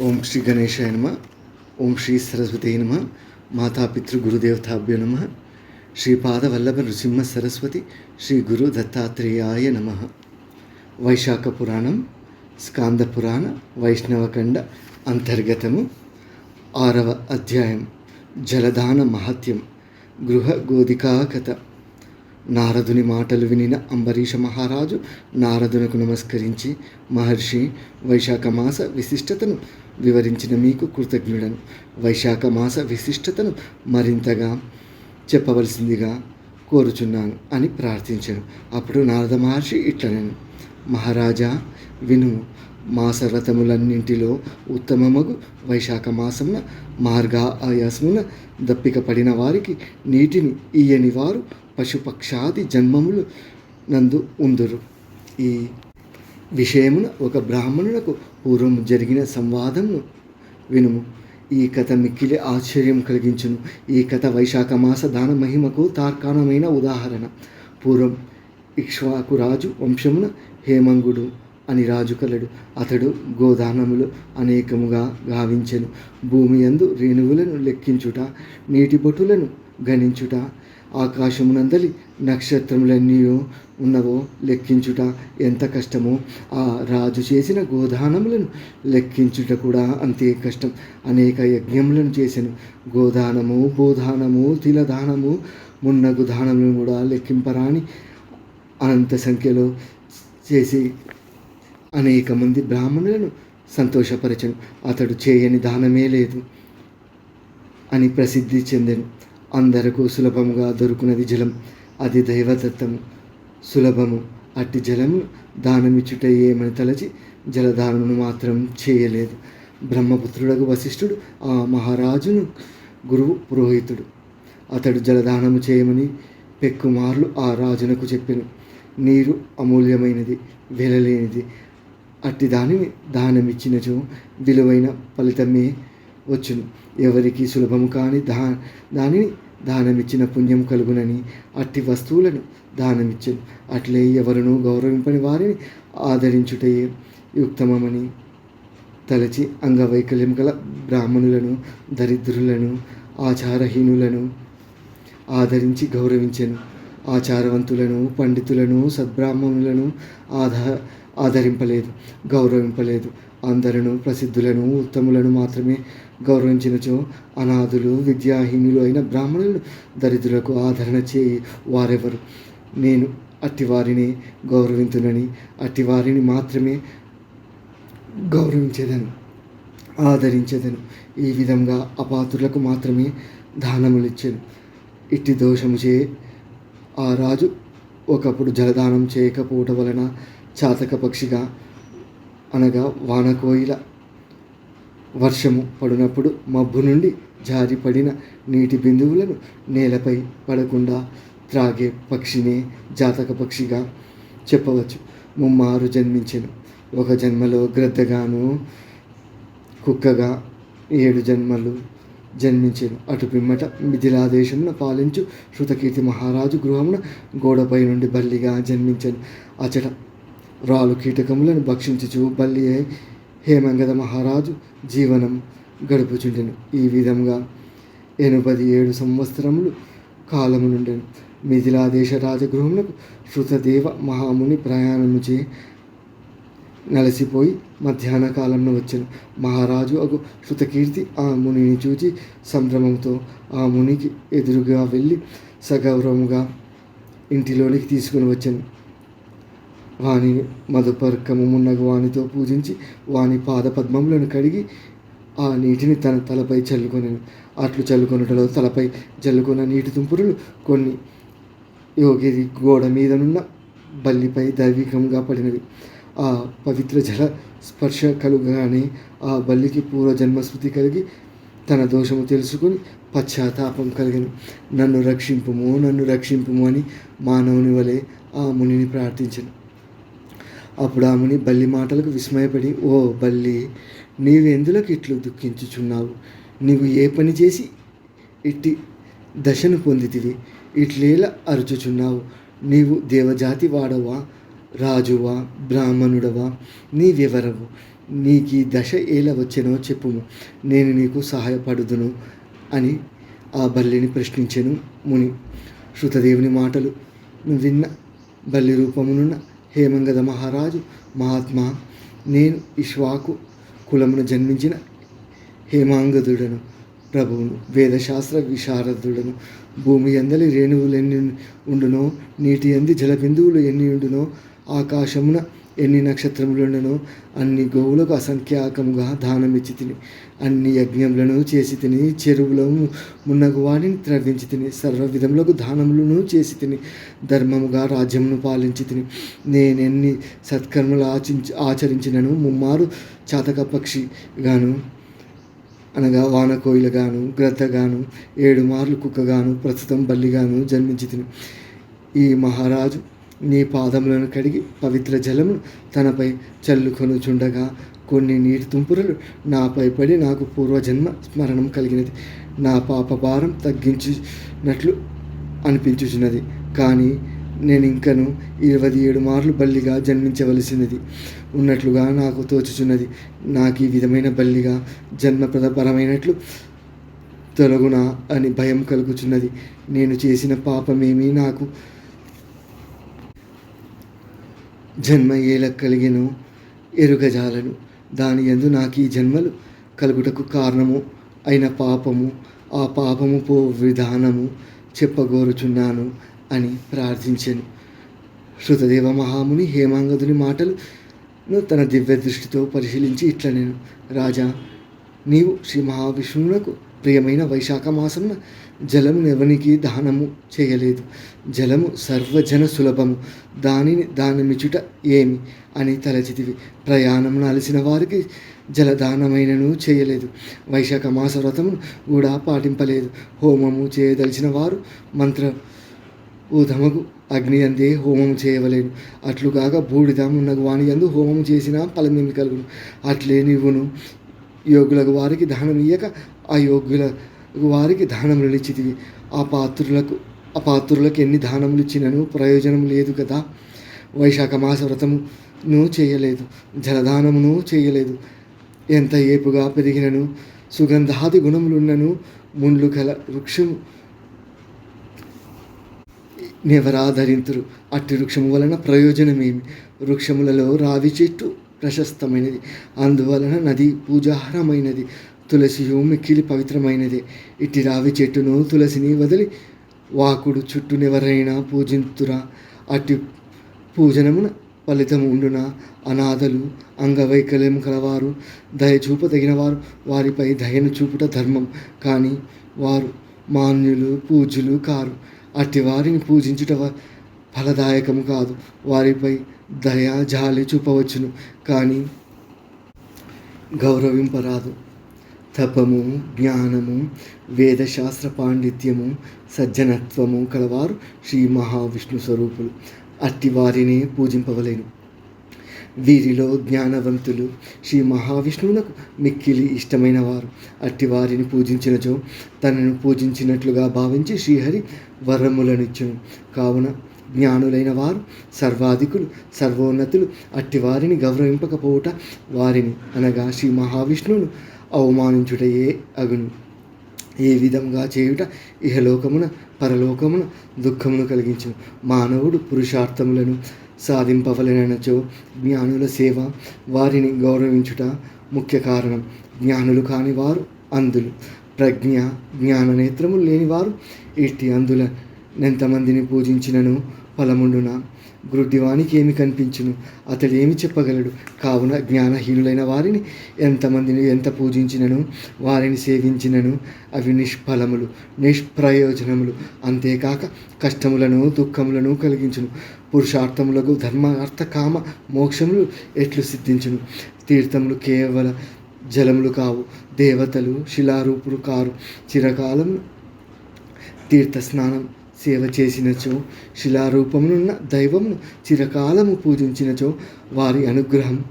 ఓం శ్రీ గణేశాయ నమ ఓం శ్రీ సరస్వతి నమ మాతాపితృ గురుదేవతాభ్యో నమ శ్రీపాద నృసింహ సరస్వతి శ్రీ గురు దత్తాత్రేయాయ నమ. వైశాఖ పురాణం స్కాంద పురాణ వైష్ణవఖండ అంతర్గతము ఆరవ అధ్యాయం జలదాన మహత్యం గృహ గోధికా కథ నారదుని మాటలు వినిన అంబరీష మహారాజు నారదునకు నమస్కరించి మహర్షి వైశాఖ మాస విశిష్టతను వివరించిన మీకు కృతజ్ఞుడను. వైశాఖ మాస విశిష్టతను మరింతగా చెప్పవలసిందిగా కోరుచున్నాను అని ప్రార్థించాను అప్పుడు నారద మహర్షి ఇట్లనను మహారాజా విను మాసరథములన్నింటిలో ఉత్తమమగు వైశాఖ మాసమున మార్గా ఆయాసమున దప్పిక పడిన వారికి నీటిని ఇయ్యని వారు పశుపక్షాది జన్మములు నందు ఉందురు. ఈ విషయమున ఒక బ్రాహ్మణులకు పూర్వం జరిగిన సంవాదమును వినుము. ఈ కథ మిక్కిలి ఆశ్చర్యం కలిగించును. ఈ కథ వైశాఖ మాస దాన మహిమకు తార్కాణమైన ఉదాహరణ. పూర్వం ఇక్ష్వాకు రాజు వంశమున హేమంగుడు అని రాజు కలడు. అతడు గోదానములు అనేకముగా గావించెను. భూమి యందు రేణువులను లెక్కించుట నీటి బొట్టులను గణించుట ఆకాశమునందలి నక్షత్రములన్నీ ఉన్నవో లెక్కించుట ఎంత కష్టమో ఆ రాజు చేసిన గోదానములను లెక్కించుట కూడా అంతే కష్టం. అనేక యజ్ఞములను చేశాను గోదానము భూదానము తిలదానము మున్నగు దానములను కూడా లెక్కింపరాని అనంత సంఖ్యలో చేసి అనేక మంది బ్రాహ్మణులను సంతోషపరచను. అతడు చేయని దానమే లేదు అని ప్రసిద్ధి చెందాను. అందరకు సులభంగా దొరుకున్నది జలం. అది దైవదత్తము సులభము. అట్టి జలము దానమిచ్చుట ఏమని తలచి జలదానమును మాత్రం చేయలేదు. బ్రహ్మపుత్రుడకు వశిష్ఠుడు ఆ మహారాజును గురువు పురోహితుడు. అతడు జలదానము చేయమని పెక్కుమార్లు ఆ రాజునకు చెప్పెను. నీరు అమూల్యమైనది వెలలేనిది. అట్టి దానిని దానమిచ్చినచో విలువైన ఫలితమే వచ్చును. ఎవరికి సులభము కాని దా దానిని దానమిచ్చిన పుణ్యం కలుగునని అట్టి వస్తువులను దానమిచ్చను. అట్లే ఎవరినూ గౌరవింపని వారిని ఆదరించుటయే యుక్తమని తలచి అంగవైకల్యం గల బ్రాహ్మణులను దరిద్రులను ఆచారహీనులను ఆదరించి గౌరవించను. ఆచారవంతులను పండితులను సద్బ్రాహ్మణులను ఆధా ఆదరింపలేదు గౌరవింపలేదు. అందరూ ప్రసిద్ధులను ఉత్తములను మాత్రమే గౌరవించినచో అనాథులు విద్యాహీనులు అయిన బ్రాహ్మణులను దరిద్రులకు ఆదరణ చేయి వారెవరు? నేను అట్టివారిని గౌరవింతునని అట్టివారిని మాత్రమే గౌరవించేదను ఆదరించేదను. ఈ విధంగా అపాత్రులకు మాత్రమే దానములిచ్చాను. ఇట్టి దోషము చే ఆ రాజు ఒకప్పుడు జలదానం చేయకపోవటం వలన చాతక పక్షిగా అనగా వానకోయిల వర్షము పడినప్పుడు మబ్బు నుండి జారిపడిన నీటి బిందువులను నేలపై పడకుండా త్రాగే పక్షినే జాతక పక్షిగా చెప్పవచ్చు. ముమ్మారు జన్మించెను. ఒక జన్మలో గ్రద్దగాను కుక్కగా ఏడు జన్మలు జన్మించాను. అటు పిమ్మట మిథిలాదేశమున పాలించు శృతకీర్తి మహారాజు గృహమున గోడపై నుండి బల్లిగా జన్మించాను. అచట రాలు కీటకములను భక్షించుచు బల్లి అయి హేమంగద మహారాజు జీవనం గడుపుచుండెను. ఈ విధంగా ఎనభై ఏడు సంవత్సరములు కాలము నుండెను. మిథిలాదేశ రాజగృహములకు శృతదేవ మహాముని ప్రయాణము చే నలసిపోయి మధ్యాహ్న కాలంలో వచ్చాను. మహారాజు అగు శృతకీర్తి ఆ మునిని చూచి సంభ్రమంతో ఆ మునికి ఎదురుగా వెళ్ళి సగౌరవముగా ఇంటిలోనికి తీసుకుని వచ్చాను. వాని మధుపర్కమున్నగు వానితో పూజించి వాని పాద పద్మములను కడిగి ఆ నీటిని తన తలపై చల్లుకొని అట్లు చల్లుకొనుటలో తలపై జల్లుకున్న నీటి తుంపురులు కొన్ని యోగి గోడ మీదనున్న బల్లిపై దైవికంగా పడినవి. ఆ పవిత్ర జల స్పర్శ కలుగగానే ఆ బల్లికి పూర్వజన్మ స్మృతి కలిగి తన దోషము తెలుసుకుని పశ్చాత్తాపం కలిగిన. నన్ను రక్షింపుము నన్ను రక్షింపుము అని మానవుని వలె ఆ మునిని ప్రార్థించను. అప్పుడు ఆమెని బల్లి మాటలకు విస్మయపడి ఓ బల్లి నీవెందులకు ఇట్లు దుఃఖించుచున్నావు? నీవు ఏ పని చేసి ఇట్టి దశను పొందితివి? ఇట్లేలా అరుచుచున్నావు? నీవు దేవజాతి వాడవా? రాజువా? బ్రాహ్మణుడవా? నీవెవరవు? నీకు ఈ దశ ఎలా వచ్చెనో చెప్పుము. నేను నీకు సహాయపడుదును అని ఆ బల్లిని ప్రశ్నించెను ముని. శృతదేవుని మాటలు విన్న బల్లి రూపమునున్న హేమంగద మహారాజు మహాత్మా నేను ఇష్వాకు కులమును జన్మించిన హేమాంగదుడను ప్రభువును వేదశాస్త్ర విశారదుడను. భూమి ఎందలి రేణువులు ఎన్ని ఉండునో నీటి ఎంది జలబిందువులు ఎన్ని ఉండునో ఆకాశమున ఎన్ని నక్షత్రములుండనో అన్ని గోవులకు అసంఖ్యాకముగా దానమిచ్చి తిని అన్ని యజ్ఞములను చేసి తిని చెరువులను మున్నగు వాడిని త్రవ్వించి తిని సర్వ విధములకు దానములను చేసి తిని ధర్మముగా రాజ్యమును పాలించి తిని నేనెన్ని సత్కర్మలు ఆచించి ఆచరించినను ముమ్మారు చాతక పక్షిగాను అనగా వానకోయిలగాను గ్రద్దగాను ఏడు మార్లు కుక్కగాను ప్రస్తుతం బల్లిగాను జన్మించి తిని ఈ మహారాజు నీ పాదములను కడిగి పవిత్ర జలమును తనపై చల్లుకొనుచుండగా కొన్ని నీటి తుంపురలు నాపై పడి నాకు పూర్వజన్మ స్మరణం కలిగినది. నా పాప భారం తగ్గించినట్లు అనిపించుచున్నది. కానీ నేను ఇంకను ఇరవై ఏడు మార్లు బల్లిగా జన్మించవలసినది. ఉన్నట్లుగా నాకు తోచుచున్నది. నాకు ఈ విధమైన బల్లిగా జన్మప్రదపరమైనట్లు తొలగునా అని భయం కలుగుచున్నది. నేను చేసిన పాపమేమీ నాకు జన్మ ఏల కలిగెను ఎరుగజాలను దాని యందు నాకు ఈ జన్మలు కలుగుటకు కారణము అయిన పాపము ఆ పాపము పో విధానము చెప్పగోరుచున్నాను అని ప్రార్థించాను. శృతదేవ మహాముని హేమాంగదుని మాటలు తన దివ్య దృష్టితో పరిశీలించి ఇట్లా నేను రాజా నీవు శ్రీ మహావిష్ణువునకు ప్రియమైన వైశాఖ మాసం జలము ఎవనికి దానము చేయలేదు. జలము సర్వజన సులభము. దానిని దానమిచుట ఏమి అని తలచితివి. ప్రయాణమును అలసిన వారికి జలదానమైనను చేయలేదు. వైశాఖ మాస వ్రతమును కూడా పాటింపలేదు. హోమము చేయదలిచిన వారు మంత్ర ఊధముకు అగ్ని అందే హోమం చేయవలేను అట్లుగాక బూడిద మున్నగు వాణి అందు హోమం చేసిన ఫలమేమి కలుగును. అట్లే నీవును యోగులకు వారికి దానం ఇయ్యక ఆ యోగ్యుల వారికి దానములు ఇచ్చితివి. ఆ పాత్రులకు ఆ పాత్రులకు ఎన్ని దానములు ఇచ్చినను ప్రయోజనం లేదు కదా. వైశాఖ మాస వ్రతమును చేయలేదు జలదానమును చేయలేదు. ఎంత ఏపుగా పెరిగినను సుగంధాది గుణములున్నను ముండ్లు కల వృక్షము నెవరాధరింతురు అట్టి వృక్షము వలన ప్రయోజనమేమి? వృక్షములలో రావి చెట్టు ప్రశస్తమైనది. అందువలన నది పూజాహారమైనది. తులసియు మిక్కిలి పవిత్రమైనది. ఇట్టి రావి చెట్టును తులసిని వదిలి వాకుడు చుట్టూనెవరైనా పూజింతురా? అట్టి పూజనమున ఫలితం ఉండున? అనాథలు అంగవైకల్యం కలవారు దయ చూపదగిన వారు వారిపై దయను చూపుట ధర్మం. కానీ వారు మాన్యులు పూజ్యులు కారు. అట్టి వారిని పూజించుట ఫలదాయకము కాదు. వారిపై దయా జాలి చూపవచ్చును కానీ గౌరవింపరాదు తపము జ్ఞానము వేదశాస్త్ర పాండిత్యము సజ్జనత్వము కలవారు శ్రీ మహావిష్ణు స్వరూపులు. అట్టి వారిని పూజింపవలేను. వీరిలో జ్ఞానవంతులు శ్రీ మహావిష్ణువునకు మిక్కిలి ఇష్టమైన వారు. అట్టి వారిని పూజించినచో తనను పూజించినట్లుగా భావించి శ్రీహరి వరములనిచ్చును కావున జ్ఞానులైన వారు సర్వాధికులు సర్వోన్నతులు అట్టి వారిని గౌరవింపకపోవుట వారిని అనగా శ్రీ మహావిష్ణువును అవమానించుటయే అగును. ఏ విధంగా చేయుట ఇహలోకమున పరలోకమున దుఃఖమును కలిగించు మానవుడు పురుషార్థములను సాధింపవలనచో జ్ఞానుల సేవ వారిని గౌరవించుట ముఖ్య కారణం. జ్ఞానులు కాని వారు అందులు. ప్రజ్ఞ జ్ఞాన నేత్రములు లేనివారు ఇట్టి అందుల ఎంతమందిని పూజించినను ఫలముండున? గ్రుడ్డివానికి ఏమి కనిపించును? అతడు ఏమి చెప్పగలడు? కావున జ్ఞానహీనులైన వారిని ఎంతమందిని ఎంత పూజించినను? వారిని సేవించినను? అవి నిష్ఫలములు నిష్ప్రయోజనములు. అంతేకాక కష్టములను దుఃఖములను కలిగించును. పురుషార్థములకు ధర్మ అర్థ కామ మోక్షములు ఎట్లు సిద్ధించును? తీర్థములు కేవల జలములు కావు. దేవతలు శిలారూపులు కారు. చిరకాలం తీర్థ స్నానం సేవ చేసినచో శిలారూపమునున్న దైవమును చిరకాలము పూజించినచో వారి అనుగ్రహం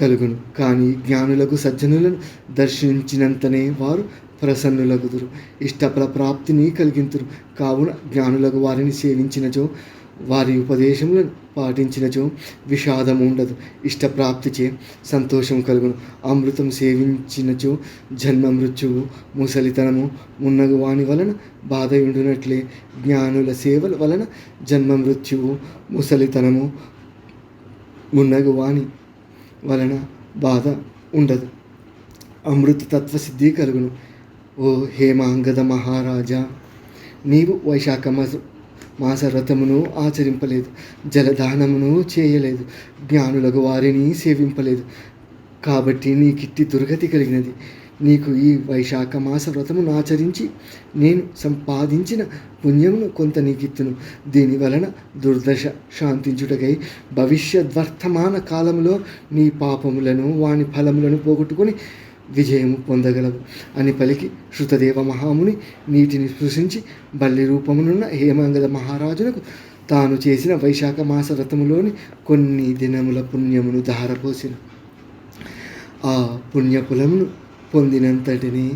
కలుగును. కానీ జ్ఞానులకు సజ్జనులను దర్శించినంతనే వారు ప్రసన్నులగుదురు. ఇష్టపల ప్రాప్తిని కలిగింతురు. కావున జ్ఞానులకు వారిని సేవించినచో వారి ఉపదేశములను పాటించినచో విషాదం ఉండదు. ఇష్టప్రాప్తిచే సంతోషం కలుగును. అమృతం సేవించినచో జన్మ మృత్యువు ముసలితనము మున్నగు వాని వలన బాధ ఉండునట్లే జ్ఞానుల సేవల వలన జన్మ మృత్యువు ముసలితనము మున్నగు వాణి వలన బాధ ఉండదు. అమృత తత్వ సిద్ధి కలుగును. ఓ హేమాంగద మహారాజా నీవు వైశాఖ మాస వ్రతమును ఆచరింపలేదు జలదానమును చేయలేదు జ్ఞానులకు వారిని సేవింపలేదు. కాబట్టి నీకిట్టి దుర్గతి కలిగినది. నీకు ఈ వైశాఖ మాస వ్రతమును ఆచరించి నేను సంపాదించిన పుణ్యమును కొంత నీకిత్తును. దీని వలన దుర్దశ శాంతించుటకై భవిష్యద్వర్తమాన కాలంలో నీ పాపములను వాని ఫలములను పోగొట్టుకొని విజయము పొందగలవు. అని పలికి శృతదేవ మహాముని నీటిని స్పృశించి బల్లి రూపమునున్న హేమాంగద మహారాజునకు తాను చేసిన వైశాఖ మాస వ్రతములోని కొన్ని దినముల పుణ్యమును ధారపోసిన. ఆ పుణ్యకులమును పొందినంతటిని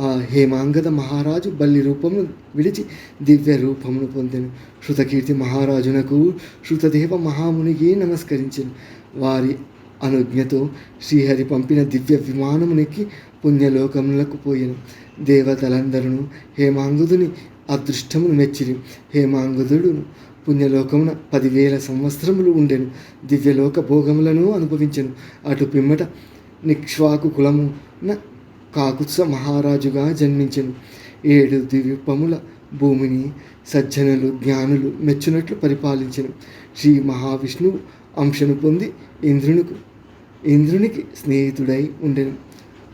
ఆ హేమాంగద మహారాజు బల్లి రూపమును విడిచి దివ్య రూపమును పొందెను. శృతకీర్తి మహారాజునకు శృతదేవ మహామునికి నమస్కరించిన. వారి అనుజ్ఞతో శ్రీహరి పంపిన దివ్య విమానమునికి పుణ్యలోకములకు పోయాను. దేవతలందరూ హేమాంగుదుని అదృష్టమును మెచ్చిరి. హేమాంగుదుడును పుణ్యలోకమున పదివేల సంవత్సరములు ఉండెను. దివ్యలోక భోగములను అనుభవించెను. అటు పిమ్మట నిక్ష్వాకు కులమున కాకుత్స మహారాజుగా జన్మించెను. ఏడు ద్వీపముల భూమిని సజ్జనులు జ్ఞానులు మెచ్చునట్లు పరిపాలించెను. శ్రీ మహావిష్ణువు అంశను పొంది ఇంద్రునికి ఇంద్రునికి స్నేహితుడై ఉండెను.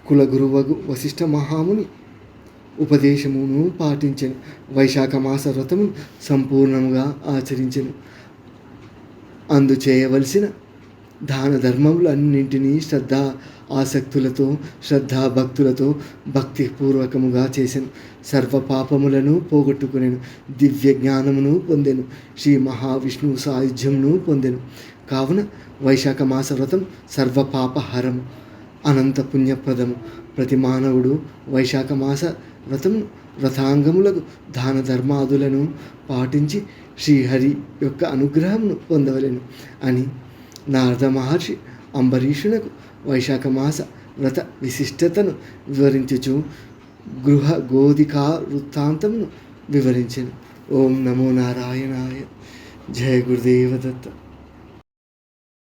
కులగురువగు వశిష్ఠ మహాముని ఉపదేశమును పాటించెను. వైశాఖ మాస వ్రతము సంపూర్ణముగా ఆచరించెను. అందు చేయవలసిన దాన ధర్మములన్నింటినీ శ్రద్ధ ఆసక్తులతో శ్రద్ధా భక్తులతో భక్తిపూర్వకముగా చేశాను సర్వ పాపములను పోగొట్టుకునేను. దివ్య జ్ఞానమును పొందెను. శ్రీ మహావిష్ణువు సాయుధ్యమును పొందెను. కావున వైశాఖ మాస వ్రతం సర్వపాపహరం అనంత పుణ్యప్రదము ప్రతి మానవుడు వైశాఖ మాస వ్రతం వ్రతాంగములకు దాన ధర్మాదులను పాటించి శ్రీహరి యొక్క అనుగ్రహంను పొందవలెను అని నారద మహర్షి అంబరీషునకు వైశాఖ మాస వ్రత విశిష్టతను వివరించుచు గృహ గోధికా వృత్తాంతమును వివరించెను. ఓం నమో నారాయణాయ. జయ గురుదేవదత్త